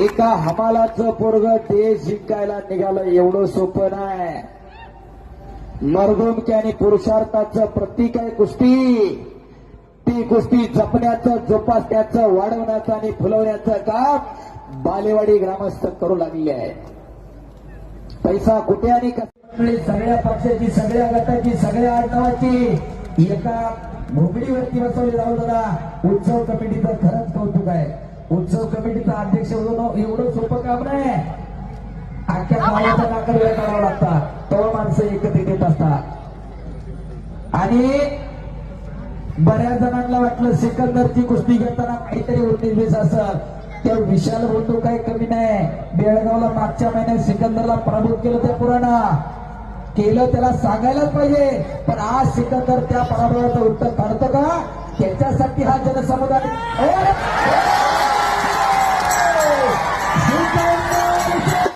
एका हमालाचं पोरग देश जिंकायला निघालं एवढं सोपं नाही मर्दुमकी आणि पुरुषार्थाचं प्रतीक आहे कुस्ती. ती कुस्ती जपण्याचं जोपासण्याचं वाढवण्याचं आणि फुलवण्याचं काम बालेवाडी ग्रामस्थ करू लागले आहे पैसा कुठे आणि कसं? सगळ्या पक्षाची सगळ्या गटाची सगळ्या आडनावाची एका भोगडीवरती बसवली जाऊ दादा उत्सव कमिटीचं खरंच कौतुक आहे. उत्सव कमिटीचा अध्यक्ष होणं एवढं सोपं काम नाही. अख्ख्या गावाचा नाकर वेळ करावा लागतात तेव्हा माणसं एकत्रित येत असतात. आणि बऱ्याच जणांना वाटलं सिकंदरची कुस्ती घेताना काहीतरी उन्नीस असं त्या विशाल बंधू काही कमी नाही. बेळगावला मागच्या महिन्यात सिकंदरला पराभूत केलं त्या पुराणा केलं त्याला सांगायलाच पाहिजे. पण आज सिकंदर त्या पराभवाचं उत्तर काढतो का? त्याच्यासाठी हा जनसमुदाय!